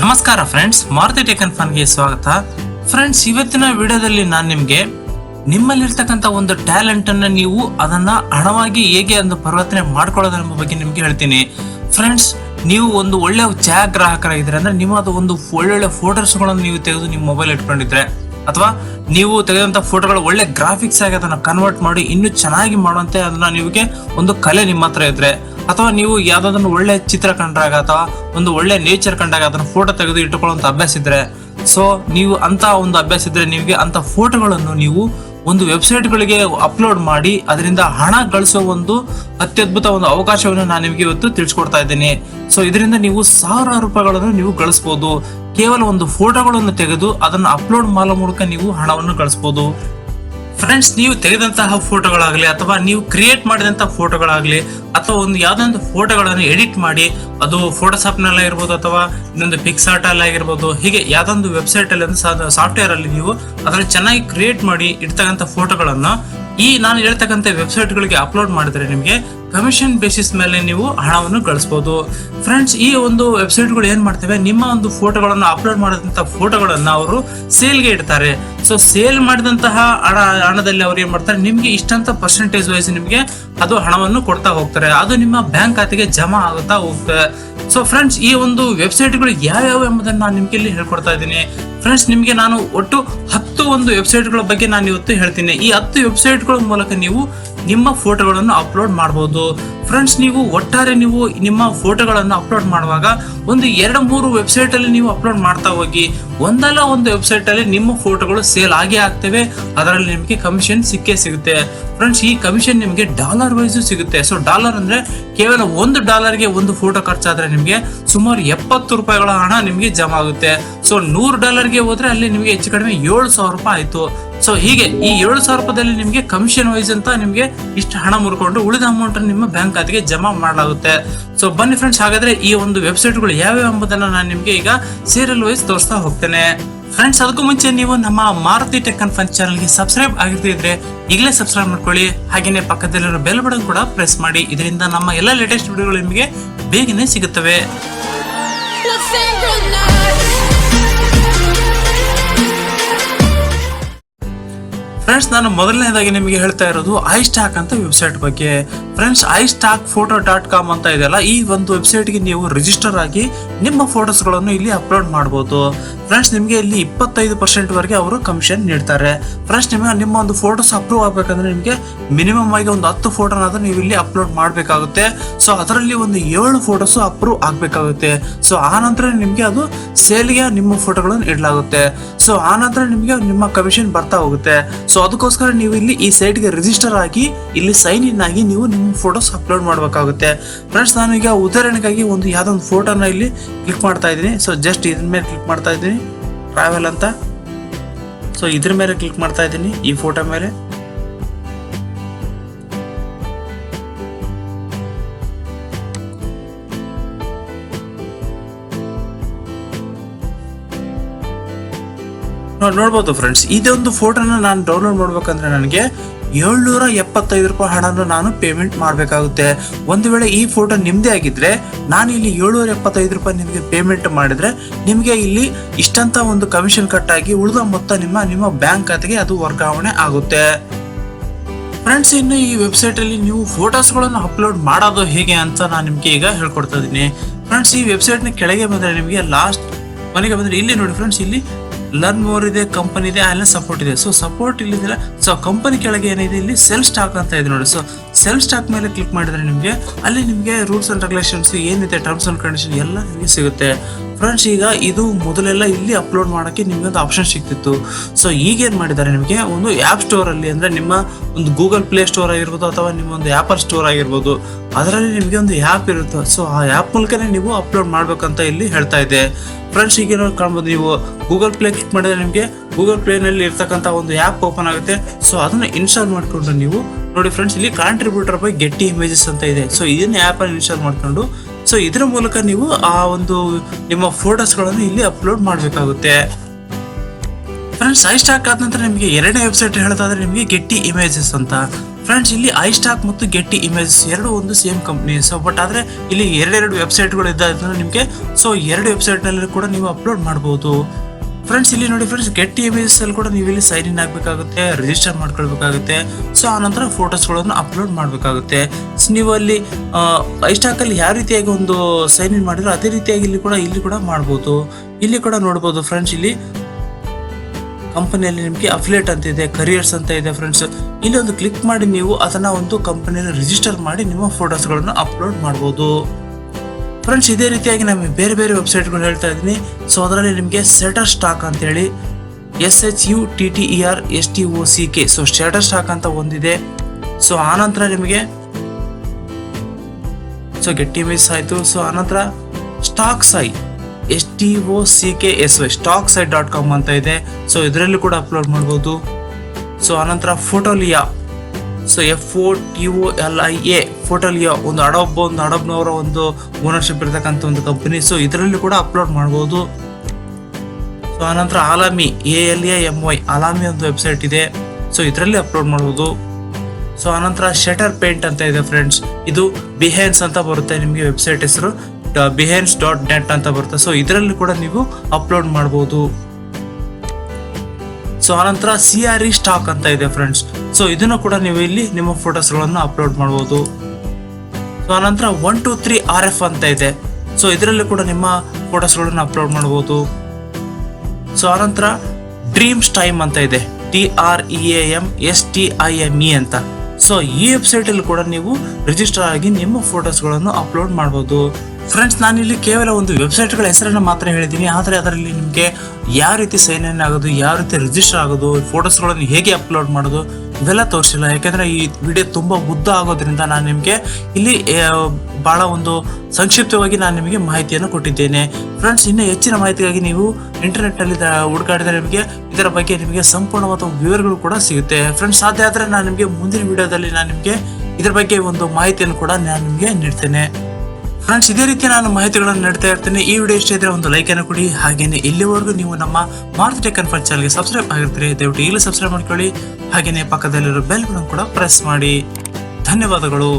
ನಮಸ್ಕಾರ friends Maruti taken ಫನ್ಗೆ ಸ್ವಾಗತ. Friends ಇವತ್ತಿನ ವಿಡಿಯೋದಲ್ಲಿ ನಾನು ನಿಮಗೆ ನಿಮ್ಮಲ್ಲಿರ್ತಕ್ಕಂಥ ಒಂದು ಟ್ಯಾಲೆಂಟ್ ಅನ್ನ ನೀವು ಅದನ್ನ ಹಣವಾಗಿ ಹೇಗೆ ಒಂದು ಪರಿವರ್ತನೆ ಮಾಡ್ಕೊಳ್ಳೋದ್ರ ಬಗ್ಗೆ ನಿಮ್ಗೆ ಹೇಳ್ತೀನಿ. ಫ್ರೆಂಡ್ಸ್ ನೀವು ಒಂದು ಒಳ್ಳೆ ಛಾಯಾಗ್ರಾಹಕರಾಗಿದ್ರೆ ಅಂದ್ರೆ ನಿಮ್ಮದು ಒಂದು ಒಳ್ಳೊಳ್ಳೆ ಫೋಟೋಸ್ಗಳನ್ನು ನೀವು ತೆಗೆದು ನಿಮ್ಮ ಮೊಬೈಲ್ ಇಟ್ಕೊಂಡಿದ್ರೆ, ಅಥವಾ ನೀವು ತೆಗೆದಂತ ಫೋಟೋಗಳು ಒಳ್ಳೆ ಗ್ರಾಫಿಕ್ಸ್ ಆಗಿ ಅದನ್ನ ಕನ್ವರ್ಟ್ ಮಾಡಿ ಇನ್ನೂ ಚೆನ್ನಾಗಿ ಮಾಡುವಂತೆ ಅದನ್ನ ನಿಮಗೆ ಒಂದು ಕಲೆ ನಿಮ್ಮ ಹತ್ರ ಇದ್ರೆ ಅಥವಾ ನೀವು ಯಾವ್ದಾದ್ರು ಒಳ್ಳೆ ಚಿತ್ರ ಕಂಡಾಗ ಅಥವಾ ಒಂದು ಒಳ್ಳೆ ನೇಚರ್ ಕಂಡಾಗ ಅದನ್ನ ಫೋಟೋ ತೆಗೆದು ಇಟ್ಟುಕೊಳ್ಳುವಂತ ಅಭ್ಯಾಸ ಇದ್ರೆ ಸೊ ನೀವು ಅಂತ ಒಂದು ಅಭ್ಯಾಸ ಇದ್ರೆ ನಿಮಗೆ ಅಂತ ಫೋಟೋಗಳನ್ನು ನೀವು ಒಂದು ವೆಬ್ಸೈಟ್ಗಳಿಗೆ ಅಪ್ಲೋಡ್ ಮಾಡಿ ಅದರಿಂದ ಹಣ ಗಳಿಸೋ ಒಂದು ಅತ್ಯದ್ಭುತ ಒಂದು ಅವಕಾಶವನ್ನು ನಾನು ನಿಮಗೆ ಇವತ್ತು ತಿಳಿಸ್ಕೊಡ್ತಾ ಇದ್ದೀನಿ. ಸೊ ಇದರಿಂದ ನೀವು ಸಾವಿರಾರು ರೂಪಾಯಿಗಳನ್ನು ನೀವು ಗಳಿಸ್ಬೋದು. ಕೇವಲ ಒಂದು ಫೋಟೋಗಳನ್ನು ತೆಗೆದು ಅದನ್ನು ಅಪ್ಲೋಡ್ ಮಾಡೋ ಮೂಲಕ ನೀವು ಹಣವನ್ನು ಗಳಿಸಬಹುದು ಫ್ರೆಂಡ್ಸ್ ನೀವು ತೆಗೆದಂತಹ ಫೋಟೋಗಳಾಗಲಿ ಅಥವಾ ನೀವು ಕ್ರಿಯೇಟ್ ಮಾಡಿದಂತಹ ಫೋಟೋಗಳಾಗಲಿ ಅಥವಾ ಒಂದು ಯಾವ್ದೊಂದು ಫೋಟೋಗಳನ್ನು ಎಡಿಟ್ ಮಾಡಿ, ಅದು ಫೋಟೋಶಾಪ್ನಲ್ಲಿ ಆಗಿರ್ಬೋದು ಅಥವಾ ಇನ್ನೊಂದು ಪಿಕ್ಸಾರ್ಟ್ ಅಲ್ಲಿ ಆಗಿರ್ಬೋದು, ಹೀಗೆ ಯಾವ್ದೊಂದು ವೆಬ್ಸೈಟ್ ಅಲ್ಲಿ ಒಂದು ಸಾಫ್ಟ್ವೇರ್ ಅಲ್ಲಿ ನೀವು ಅದನ್ನು ಚೆನ್ನಾಗಿ ಕ್ರಿಯೇಟ್ ಮಾಡಿ ಇಡ್ತಕ್ಕಂಥ ಫೋಟೋಗಳನ್ನು ಈ ನಾನು ಹೇಳ್ತಕ್ಕಂಥ ವೆಬ್ಸೈಟ್ಗಳಿಗೆ ಅಪ್ಲೋಡ್ ಮಾಡಿದ್ರೆ ನಿಮಗೆ ಕಮಿಷನ್ ಬೇಸಿಸ್ ಮೇಲೆ ನೀವು ಹಣವನ್ನು ಗಳಿಸಬಹುದು ಫ್ರೆಂಡ್ಸ್ ಈ ಒಂದು ವೆಬ್ಸೈಟ್ಗಳು ಏನು ಮಾಡ್ತವೆ? ನಿಮ್ಮ ಒಂದು ಫೋಟೋಗಳನ್ನು ಅಪ್ಲೋಡ್ ಮಾಡಿದಂಥ ಫೋಟೋಗಳನ್ನು ಅವರು ಸೇಲ್ಗೆ ಇಡ್ತಾರೆ. ಸೊ ಸೇಲ್ ಮಾಡಿದಂತಹ ಹಣ, ಹಣದಲ್ಲಿ ಅವ್ರು ಏನು ಮಾಡ್ತಾರೆ? ನಿಮಗೆ ಇಷ್ಟಂತ ಪರ್ಸೆಂಟೇಜ್ ವೈಸ್ ನಿಮಗೆ ಅದು ಹಣವನ್ನು ಕೊಡ್ತಾ ಹೋಗ್ತಾರೆ. ಅದು ನಿಮ್ಮ ಬ್ಯಾಂಕ್ ಖಾತೆಗೆ ಜಮಾ ಆಗುತ್ತಾ ಹೋಗ್ತದೆ. ಸೊ ಫ್ರೆಂಡ್ಸ್ ಈ ಒಂದು ವೆಬ್ಸೈಟ್ಗಳು ಯಾವ್ಯಾವ ಎಂಬುದನ್ನು ನಾನು ನಿಮಗೆ ಇಲ್ಲಿ ಹೇಳ್ಕೊಡ್ತಾ ಇದ್ದೀನಿ. ಫ್ರೆಂಡ್ಸ್ ನಿಮಗೆ ನಾನು ಒಟ್ಟು ಹತ್ತು ಒಂದು ವೆಬ್ಸೈಟ್ಗಳ ಬಗ್ಗೆ ನಾನು ಇವತ್ತು ಹೇಳ್ತೀನಿ. ಈ ಹತ್ತು ವೆಬ್ಸೈಟ್ಗಳ ಮೂಲಕ ನೀವು ನಿಮ್ಮ ಫೋಟೋಗಳನ್ನು ಅಪ್ಲೋಡ್ ಮಾಡಬಹುದು ಫ್ರೆಂಡ್ಸ್ ನೀವು ಒಟ್ಟಾರೆ ನೀವು ನಿಮ್ಮ ಫೋಟೋಗಳನ್ನು ಅಪ್ಲೋಡ್ ಮಾಡುವಾಗ ಒಂದು ಎರಡು ಮೂರು ವೆಬ್ಸೈಟ್ ಅಲ್ಲಿ ನೀವು ಅಪ್ಲೋಡ್ ಮಾಡ್ತಾ ಹೋಗಿ, ಒಂದಲ್ಲ ಒಂದು ವೆಬ್ಸೈಟ್ ಅಲ್ಲಿ ನಿಮ್ಮ ಫೋಟೋಗಳು ಸೇಲ್ ಆಗೇ ಆಗ್ತವೆ. ಅದರಲ್ಲಿ ನಿಮಗೆ ಕಮಿಷನ್ ಸಿಕ್ಕೇ ಸಿಗುತ್ತೆ. ಫ್ರೆಂಡ್ಸ್ ಈ ಕಮಿಷನ್ ನಿಮಗೆ ಡಾಲರ್ ವೈಸ್ ಸಿಗುತ್ತೆ. ಸೊ ಡಾಲರ್ ಅಂದ್ರೆ ಕೇವಲ ಒಂದು ಡಾಲರ್ಗೆ ಒಂದು ಫೋಟೋ ಖರ್ಚಾದ್ರೆ ನಿಮಗೆ ಸುಮಾರು ಎಪ್ಪತ್ತು ರೂಪಾಯಿಗಳ ಹಣ ನಿಮಗೆ ಜಮಾ ಆಗುತ್ತೆ. ಸೊ ನೂರು ಡಾಲರ್ಗೆ ಹೋದ್ರೆ ಅಲ್ಲಿ ನಿಮಗೆ ಹೆಚ್ಚು ಕಡಿಮೆ ಏಳು ಸಾವಿರ ರೂಪಾಯಿ ಆಯ್ತು. ಸೊ ಹೀಗೆ ಈ ಏಳು ಸಾವಿರ ರೂಪಾಯಿದಲ್ಲಿ ನಿಮಗೆ ಕಮಿಷನ್ ವೈಸ್ ಅಂತ ನಿಮಗೆ ಇಷ್ಟು ಹಣ ಮುರ್ಕೊಂಡು ಉಳಿದ ಅಮೌಂಟ್ ನಿಮ್ಮ ಬ್ಯಾಂಕ್ ಖಾತೆಗೆ ಜಮಾ ಮಾಡಲಾಗುತ್ತೆ. ಸೊ ಬನ್ನಿ ಫ್ರೆಂಡ್ಸ್ ಹಾಗಾದ್ರೆ ಈ ಒಂದು ವೆಬ್ಸೈಟ್ಗಳು ಯಾವ್ಯಾವ ಎಂಬುದನ್ನು ನಾನು ನಿಮಗೆ ಈಗ ಸೀರಿಯಲ್ ವೈಸ್ ತೋರಿಸ್ತಾ ಹೋಗ್ತೇನೆ. ಫ್ರೆಂಡ್ಸ್ ಅದಕ್ಕೂ ಮುಂಚೆ ನೀವು ನಮ್ಮ ಮಾರುತಿ ಟೆಕ್ ಕನ್ಫನ್ ಚಾನಲ್ಗೆ ಸಬ್ಸ್ಕ್ರೈಬ್ ಆಗದಿದ್ರೆ ಈಗಲೇ ಸಬ್ಸ್ಕ್ರೈಬ್ ಮಾಡ್ಕೊಳ್ಳಿ. ಹಾಗೆಯೇ ಪಕ್ಕದಲ್ಲಿರೋ ಬೆಲ್ ಬಟನ್ ಕೂಡ ಪ್ರೆಸ್ ಮಾಡಿ. ಇದರಿಂದ ನಮ್ಮ ಎಲ್ಲ ಲೇಟೆಸ್ಟ್ ವಿಡಿಯೋಗಳು ನಿಮಗೆ ಬೇಗನೆ ಸಿಗುತ್ತವೆ. ಫ್ರೆಂಡ್ಸ್, ನಾನು ಮೊದಲನೇದಾಗಿ ನಿಮಗೆ ಹೇಳ್ತಾ ಇರೋದು ಐ ಸ್ಟಾಕ್ ಅಂತ ವೆಬ್ಸೈಟ್ ಬಗ್ಗೆ. Friends iStock photo dot com ಅಂತ ಇದೆಯಲ್ಲ, ಈ ಒಂದು ವೆಬ್ಸೈಟ್ಗೆ ನೀವು ರಿಜಿಸ್ಟರ್ ಆಗಿ ನಿಮ್ಮ ಫೋಟೋಸ್ಗಳನ್ನು ಇಲ್ಲಿ ಅಪ್ಲೋಡ್ ಮಾಡ್ಬೋದು. ಫ್ರೆಂಡ್ಸ್, ನಿಮಗೆ ಇಲ್ಲಿ ಇಪ್ಪತ್ತೈದು ಪರ್ಸೆಂಟ್ ವರೆಗೆ ಅವರು ಕಮಿಷನ್ ನೀಡ್ತಾರೆ. ಫ್ರೆಂಡ್ಸ್, ನಿಮಗೆ ನಿಮ್ಮ ಒಂದು ಫೋಟೋಸ್ ಅಪ್ರೂವ್ ಆಗಬೇಕಂದ್ರೆ ನಿಮಗೆ ಮಿನಿಮಮ್ ಆಗಿ ಒಂದು ಹತ್ತು ಫೋಟೋನಾದ್ರೂ ನೀವು ಇಲ್ಲಿ ಅಪ್ಲೋಡ್ ಮಾಡಬೇಕಾಗುತ್ತೆ. ಸೊ, ಅದರಲ್ಲಿ ಒಂದು ಏಳು ಫೋಟೋಸ್ ಅಪ್ರೂವ್ ಆಗಬೇಕಾಗುತ್ತೆ. ಸೊ, ಆ ನಂತರ ನಿಮಗೆ ಅದು ಸೇಲ್ಗೆ ನಿಮ್ಮ ಫೋಟೋಗಳನ್ನು ಇಡಲಾಗುತ್ತೆ. ಸೊ, ಆ ನಂತರ ನಿಮಗೆ ನಿಮ್ಮ ಕಮಿಷನ್ ಬರ್ತಾ ಹೋಗುತ್ತೆ. ಸೊ, ಅದಕ್ಕೋಸ್ಕರ ನೀವು ಇಲ್ಲಿ ಈ ಸೈಟ್ಗೆ ರಿಜಿಸ್ಟರ್ ಆಗಿ, ಇಲ್ಲಿ ಸೈನ್ ಇನ್ ಆಗಿ ನೀವು ನಿಮ್ಮ ಫೋಟೋಸ್ ಅಪ್ಲೋಡ್ ಮಾಡಬೇಕಾಗುತ್ತೆ. ಫ್ರೆಂಡ್ಸ್ ನಾನು ಈಗ ಉದಾಹರಣೆಗಾಗಿ ಒಂದು ಯಾವುದೋ ಒಂದು ಫೋಟೋನ ಇಲ್ಲಿ ಕ್ಲಿಕ್ ಮಾಡ್ತಾ ಇದ್ದೀನಿ. ಸೊ ಜಸ್ಟ್ ಇದ್ರ ಮೇಲೆ ಕ್ಲಿಕ್ ಮಾಡ್ತಾ ಇದ್ದೀನಿ. ಟ್ರಾವೆಲ್ ಅಂತ. ಸೊ ಇದ್ರ ಮೇಲೆ ಕ್ಲಿಕ್ ಮಾಡ್ತಾ ಇದ್ದೀನಿ. ಈ ಫೋಟೋ ಮೇಲೆ. ನೋಡ್ಬೋದು ಫ್ರೆಂಡ್ಸ್ ಇದೊಂದು ಫೋಟೋನ ನಾನು ಡೌನ್ಲೋಡ್ ಮಾಡ್ಬೇಕಂದ್ರೆ ನನಗೆ ಏಳ್ನೂರ ಎಪ್ಪತ್ತೈದು ರೂಪಾಯಿ ಹಣನ ನಾನು ಪೇಮೆಂಟ್ ಮಾಡಬೇಕಾಗುತ್ತೆ. ಒಂದು ವೇಳೆ ಈ ಫೋಟೋ ನಿಮ್ಮದೇ ಆಗಿದ್ರೆ ನಾನು ಇಲ್ಲಿ ಏಳ್ನೂರ ಎಪ್ಪತ್ತೈದು ರೂಪಾಯಿ ನಿಮಗೆ ಪೇಮೆಂಟ್ ಮಾಡಿದ್ರೆ, ನಿಮಗೆ ಇಲ್ಲಿ ಇಷ್ಟಂತ ಒಂದು ಕಮಿಷನ್ ಕಟ್ ಆಗಿ ಉಳಿದ ಮೊತ್ತ ನಿಮ್ಮ ನಿಮ್ಮ ಬ್ಯಾಂಕ್ ಖಾತೆಗೆ ಅದು ವರ್ಗಾವಣೆ ಆಗುತ್ತೆ. ಫ್ರೆಂಡ್ಸ್ ಇನ್ನು ಈ ವೆಬ್ಸೈಟ್ ಅಲ್ಲಿ ನೀವು ಫೋಟೋಸ್ಗಳನ್ನು ಅಪ್ಲೋಡ್ ಮಾಡೋದು ಹೇಗೆ ಅಂತ ನಾನು ನಿಮಗೆ ಈಗ ಹೇಳ್ಕೊಡ್ತಾ ಇದ್ದೀನಿ. ಫ್ರೆಂಡ್ಸ್ ಈ ವೆಬ್ಸೈಟ್ನ ಕೆಳಗೆ ಬಂದ್ರೆ ನಿಮಗೆ ಲಾಸ್ಟ್ ಮನೆಗೆ ಬಂದ್ರೆ ಇಲ್ಲಿ ನೋಡಿ ಫ್ರೆಂಡ್ಸ್ ಇಲ್ಲಿ ಲರ್ನ್ ಮೋರ್ ಇದೆ ಕಂಪನಿ ಇದೆ ಅಲ್ಲ ಸಪೋರ್ಟ್ ಇದೆ. ಸೊ ಸಪೋರ್ಟ್ ಇಲ್ಲಿದ್ರೆ ಸೊ ಕಂಪನಿ ಕೆಳಗೆ ಏನಿದೆ, ಇಲ್ಲಿ ಸೆಲ್ ಸ್ಟಾಕ್ ಅಂತ ಇದೆ ನೋಡಿ. ಸೊ ಸೆಲ್ ಸ್ಟಾಕ್ ಮೇಲೆ ಕ್ಲಿಕ್ ಮಾಡಿದ್ರೆ ನಿಮಗೆ, ಅಲ್ಲಿ ನಿಮಗೆ ರೂಲ್ಸ್ ಅಂಡ್ ರೆಗ್ಯುಲೇಷನ್ಸ್ ಏನಿದೆ ಟರ್ಮ್ಸ್ ಅಂಡ್ ಕಂಡೀಷನ್ ಎಲ್ಲ ನಿಮಗೆ ಸಿಗುತ್ತೆ. ಫ್ರೆಂಡ್ಸ್ ಈಗ ಇದು ಮೊದಲೆಲ್ಲ ಇಲ್ಲಿ ಅಪ್ಲೋಡ್ ಮಾಡೋಕ್ಕೆ ನಿಮಗೆ ಒಂದು ಆಪ್ಷನ್ ಸಿಗ್ತಿತ್ತು. ಸೊ ಈಗೇನು ಮಾಡಿದ್ದಾರೆ ನಿಮಗೆ? ಒಂದು ಆ್ಯಪ್ ಸ್ಟೋರಲ್ಲಿ ಅಂದರೆ ನಿಮ್ಮ ಒಂದು ಗೂಗಲ್ ಪ್ಲೇ ಸ್ಟೋರ್ ಆಗಿರ್ಬೋದು ಅಥವಾ ನಿಮ್ಮ ಒಂದು ಆ್ಯಪಲ್ ಸ್ಟೋರ್ ಆಗಿರ್ಬೋದು. ಅದರಲ್ಲಿ ನಿಮಗೆ ಒಂದು ಆ್ಯಪ್ ಇರುತ್ತೆ. ಸೊ ಆ ಆ್ಯಪ್ ಮೂಲಕನೇ ನೀವು ಅಪ್ಲೋಡ್ ಮಾಡಬೇಕಂತ ಇಲ್ಲಿ ಹೇಳ್ತಾ ಇದೆ. ಫ್ರೆಂಡ್ಸ್ ಈಗ ಕಾಣ್ಬೋದು ನೀವು ಗೂಗಲ್ ಪ್ಲೇ ಕ್ಲಿಕ್ ಮಾಡಿದ್ರೆ ನಿಮಗೆ ಗೂಗಲ್ ಪ್ಲೇನಲ್ಲಿ ಇರ್ತಕ್ಕಂಥ ಒಂದು ಆ್ಯಪ್ ಓಪನ್ ಆಗುತ್ತೆ. ಸೊ ಅದನ್ನು ಇನ್ಸ್ಟಾಲ್ ಮಾಡಿಕೊಂಡು ನೀವು ನೋಡಿ ಫ್ರೆಂಡ್ಸ್ ಇಲ್ಲಿ ಕಾಂಟ್ರಿಬ್ಯೂಟರ್ ಬೈ ಗೆಟ್ಟಿ ಇಮೇಜಸ್ ಅಂತ ಇದೆ. ಸೊ ಇದನ್ನ ಆ್ಯಪನ್ನು ಇನ್ಸ್ಟಾಲ್ ಮಾಡ್ಕೊಂಡು ಸೊ ಇದರ ಮೂಲಕ ನೀವು ಆ ಒಂದು ನಿಮ್ಮ ಫೋಟೋಸ್ಗಳನ್ನು ಇಲ್ಲಿ ಅಪ್ಲೋಡ್ ಮಾಡಬೇಕಾಗುತ್ತೆ. ಫ್ರೆಂಡ್ಸ್ ಐ ಸ್ಟಾಕ್ ಆದ ನಂತರ ನಿಮಗೆ ಎರಡನೇ ವೆಬ್ಸೈಟ್ ಹೇಳೋದಾದ್ರೆ ನಿಮಗೆ ಗೆಟ್ಟಿ ಇಮೇಜಸ್ ಅಂತ. ಫ್ರೆಂಡ್ಸ್ ಇಲ್ಲಿ ಐ ಸ್ಟಾಕ್ ಮತ್ತು ಗೆಟ್ಟಿ ಇಮೇಜಸ್ ಎರಡು ಒಂದು ಸೇಮ್ ಕಂಪ್ನಿ ಸೊ ಬಟ್ ಆದ್ರೆ ಇಲ್ಲಿ ಎರಡೆರಡು ವೆಬ್ಸೈಟ್ಗಳು ಇದ್ದಾದ್ರೆ ನಿಮಗೆ ಸೊ ಎರಡು ವೆಬ್ಸೈಟ್ನಲ್ಲಿ ಕೂಡ ನೀವು ಅಪ್ಲೋಡ್ ಮಾಡಬಹುದು ಫ್ರೆಂಡ್ಸ್ ಇಲ್ಲಿ ನೋಡಿ ಫ್ರೆಂಡ್ಸ್ ಗೆಟ್ ಎಸ್ ಅಲ್ಲಿ ಕೂಡ ನೀವು ಇಲ್ಲಿ ಸೈನ್ ಇನ್ ಆಗಬೇಕಾಗುತ್ತೆ ರಿಜಿಸ್ಟರ್ ಮಾಡ್ಕೊಳ್ಬೇಕಾಗುತ್ತೆ. ಸೊ ಆನಂತರ ಫೋಟೋಸ್ಗಳನ್ನು ಅಪ್ಲೋಡ್ ಮಾಡಬೇಕಾಗುತ್ತೆ. ನೀವು ಅಲ್ಲಿ ಐಸ್ಟಾಕ್ ಅಲ್ಲಿ ಯಾವ ರೀತಿಯಾಗಿ ಒಂದು ಸೈನ್ ಇನ್ ಮಾಡಿದ್ರು ಅದೇ ರೀತಿಯಾಗಿ ಇಲ್ಲಿ ಕೂಡ ಇಲ್ಲಿ ಕೂಡ ಮಾಡ್ಬೋದು. ಇಲ್ಲಿ ಕೂಡ ನೋಡ್ಬೋದು ಫ್ರೆಂಡ್ಸ್ ಇಲ್ಲಿ ಕಂಪನಿಯಲ್ಲಿ ನಿಮಗೆ ಅಫಿಲೇಟ್ ಅಂತ ಇದೆ ಕರಿಯರ್ಸ್ ಅಂತ ಇದೆ ಫ್ರೆಂಡ್ಸ್ ಇಲ್ಲಿ ಒಂದು ಕ್ಲಿಕ್ ಮಾಡಿ ನೀವು ಅದನ್ನ ಒಂದು ಕಂಪನಿಯಲ್ಲಿ ರಿಜಿಸ್ಟರ್ ಮಾಡಿ ನಿಮ್ಮ ಫೋಟೋಸ್ಗಳನ್ನು ಅಪ್ಲೋಡ್ ಮಾಡ್ಬೋದು. ಫ್ರೆಂಡ್ಸ್ ಇದೇ ರೀತಿಯಾಗಿ ನಮಗೆ ಬೇರೆ ಬೇರೆ ವೆಬ್ಸೈಟ್ಗಳು ಹೇಳ್ತಾ ಇದ್ದೀನಿ. ಸೊ ಅದರಲ್ಲಿ ನಿಮಗೆ ಸೆಟರ್ ಸ್ಟಾಕ್ ಅಂತೇಳಿ S H U T T E R S T O C K so status stock ಅಂತ ಒಂದಿದೆ. ಸೊ ಆನಂತರ ನಿಮಗೆ ಸೊ ಗೆಟ್ಟಿ ಮಿಸ್ ಆಯಿತು. ಸೊ ಆನಂತರ Stocksy S T O C K S Y Stocksy dot com ಅಂತ ಇದೆ. So ಇದರಲ್ಲಿ ಕೂಡ ಅಪ್ಲೋಡ್ ಮಾಡ್ಬೋದು. ಸೊ ಆನಂತರ Fotolia so F O T O L I A Fotolia ಒಂದು ಅಡೋಬ್ ಒಂದು ಅಡೋಬ್ನವರ ಒಂದು ಓನರ್ಶಿಪ್ ಇರತಕ್ಕಂಥ ಒಂದು ಕಂಪನಿ ಸೊ ಇದರಲ್ಲಿ ಕೂಡ ಅಪ್ಲೋಡ್ ಮಾಡ್ಬೋದು. ಸೊ ಆನಂತರ Alamy A L A M Y Alamy ಒಂದು ವೆಬ್ಸೈಟ್ ಇದೆ. ಸೊ ಇದರಲ್ಲಿ ಅಪ್ಲೋಡ್ ಮಾಡ್ಬೋದು. ಸೊ ಆನಂತರ ಶಟರ್ ಪೇಂಟ್ ಅಂತ ಇದೆ ಫ್ರೆಂಡ್ಸ್ ಇದು ಬಿಹೇನ್ಸ್ ಅಂತ ಬರುತ್ತೆ ನಿಮಗೆ ವೆಬ್ಸೈಟ್ ಹೆಸರು. ಬಿಹೇನ್ಸ್ ಡಾಟ್ ನೆಟ್ ಅಂತ ಬರುತ್ತೆ. ಸೊ ಇದರಲ್ಲಿ ಕೂಡ ನೀವು ಅಪ್ಲೋಡ್ ಮಾಡ್ಬೋದು. ಸೊ ಆನಂತರ ಸಿ ಆರ್ ಇ ಸ್ಟಾಕ್ ಅಂತ ಇದೆ ಫ್ರೆಂಡ್ಸ್ ಸೊ ಇದನ್ನು ಕೂಡ ನೀವು ಇಲ್ಲಿ ನಿಮ್ಮ ಫೋಟೋಸ್ಗಳನ್ನು ಅಪ್ಲೋಡ್ ಮಾಡ್ಬೋದು. ಸೊ ಆನಂತರ one two three R F ಅಂತ ಇದೆ. ಸೊ ಇದರಲ್ಲಿ ಕೂಡ ನಿಮ್ಮ ಫೋಟೋಸ್ಗಳನ್ನು ಅಪ್ಲೋಡ್ ಮಾಡ್ಬೋದು. ಸೊ ಆನಂತರ ಡ್ರೀಮ್ಸ್ ಟೈಮ್ ಅಂತ ಇದೆ. T R E A M S T I M E ಅಂತ. ಸೊ ಈ ವೆಬ್ಸೈಟ್ ಅಲ್ಲಿ ಕೂಡ ನೀವು ರಿಜಿಸ್ಟರ್ ಆಗಿ ನಿಮ್ಮ ಫೋಟೋಸ್ಗಳನ್ನು ಅಪ್ಲೋಡ್ ಮಾಡ್ಬೋದು. ಫ್ರೆಂಡ್ಸ್ ನಾನಿಲ್ಲಿ ಕೇವಲ ಒಂದು ವೆಬ್ಸೈಟ್ಗಳ ಹೆಸರನ್ನು ಮಾತ್ರ ಹೇಳಿದ್ದೀನಿ. ಆದರೆ ಅದರಲ್ಲಿ ನಿಮಗೆ ಯಾವ ರೀತಿ ಸೈನ್ ಇನ್ ಆಗೋದು, ಯಾವ ರೀತಿ ರಿಜಿಸ್ಟರ್ ಆಗೋದು ಫೋಟೋಸ್ಗಳನ್ನು ಹೇಗೆ ಅಪ್ಲೋಡ್ ಮಾಡೋದು, ಇವೆಲ್ಲ ತೋರಿಸಿಲ್ಲ. ಯಾಕೆಂದರೆ ಈ ವಿಡಿಯೋ ತುಂಬ ಉದ್ದ ಆಗೋದ್ರಿಂದ ನಾನು ನಿಮಗೆ ಇಲ್ಲಿ ಭಾಳ ಒಂದು ಸಂಕ್ಷಿಪ್ತವಾಗಿ ನಾನು ನಿಮಗೆ ಮಾಹಿತಿಯನ್ನು ಕೊಟ್ಟಿದ್ದೇನೆ. ಫ್ರೆಂಡ್ಸ್ ಇನ್ನೂ ಹೆಚ್ಚಿನ ಮಾಹಿತಿಗಾಗಿ ನೀವು ಇಂಟರ್ನೆಟ್ನಲ್ಲಿ ಹುಡುಕಾಡಿದರೆ ನಿಮಗೆ ಇದರ ಬಗ್ಗೆ ನಿಮಗೆ ಸಂಪೂರ್ಣವಾದ ವಿವರಗಳು ಕೂಡ ಸಿಗುತ್ತೆ. ಫ್ರೆಂಡ್ಸ್ ಸಾಧ್ಯ ಆದರೆ ನಾನು ನಿಮಗೆ ಮುಂದಿನ ವಿಡಿಯೋದಲ್ಲಿ ನಾನು ನಿಮಗೆ ಇದರ ಬಗ್ಗೆ ಒಂದು ಮಾಹಿತಿಯನ್ನು ಕೂಡ ನಾನು ನಿಮಗೆ ನೀಡ್ತೇನೆ. ಫ್ರೆಂಡ್ಸ್ ಇದೇ ರೀತಿ ನಾನು ಮಾಹಿತಿಗಳನ್ನು ನೀಡ್ತಾ ಇರ್ತೇನೆ. ಈ ವಿಡಿಯೋ ಇಷ್ಟ ಇದ್ರೆ ಒಂದು ಲೈಕ್ ಅನ್ನು ಕೊಡಿ. ಹಾಗೇನೆ ಇಲ್ಲಿವರೆಗೂ ನೀವು ನಮ್ಮ ಮಾರುತಿ ಟೆಕ್ ಕನ್ಫರ್ಟ್ ಚಾನಲ್ಗೆ ಸಬ್ಸ್ಕ್ರೈಬ್ ಆಗಿರ್ತೀರಿ, ದಯವಿಟ್ಟು ಈಗಲೂ ಸಬ್ಸ್ಕ್ರೈಬ್ ಮಾಡ್ಕೊಳ್ಳಿ. ಹಾಗೇನೆ ಪಕ್ಕದಲ್ಲಿರೋ ಬೆಲ್ ಕೂಡ ಪ್ರೆಸ್ ಮಾಡಿ. ಧನ್ಯವಾದಗಳು.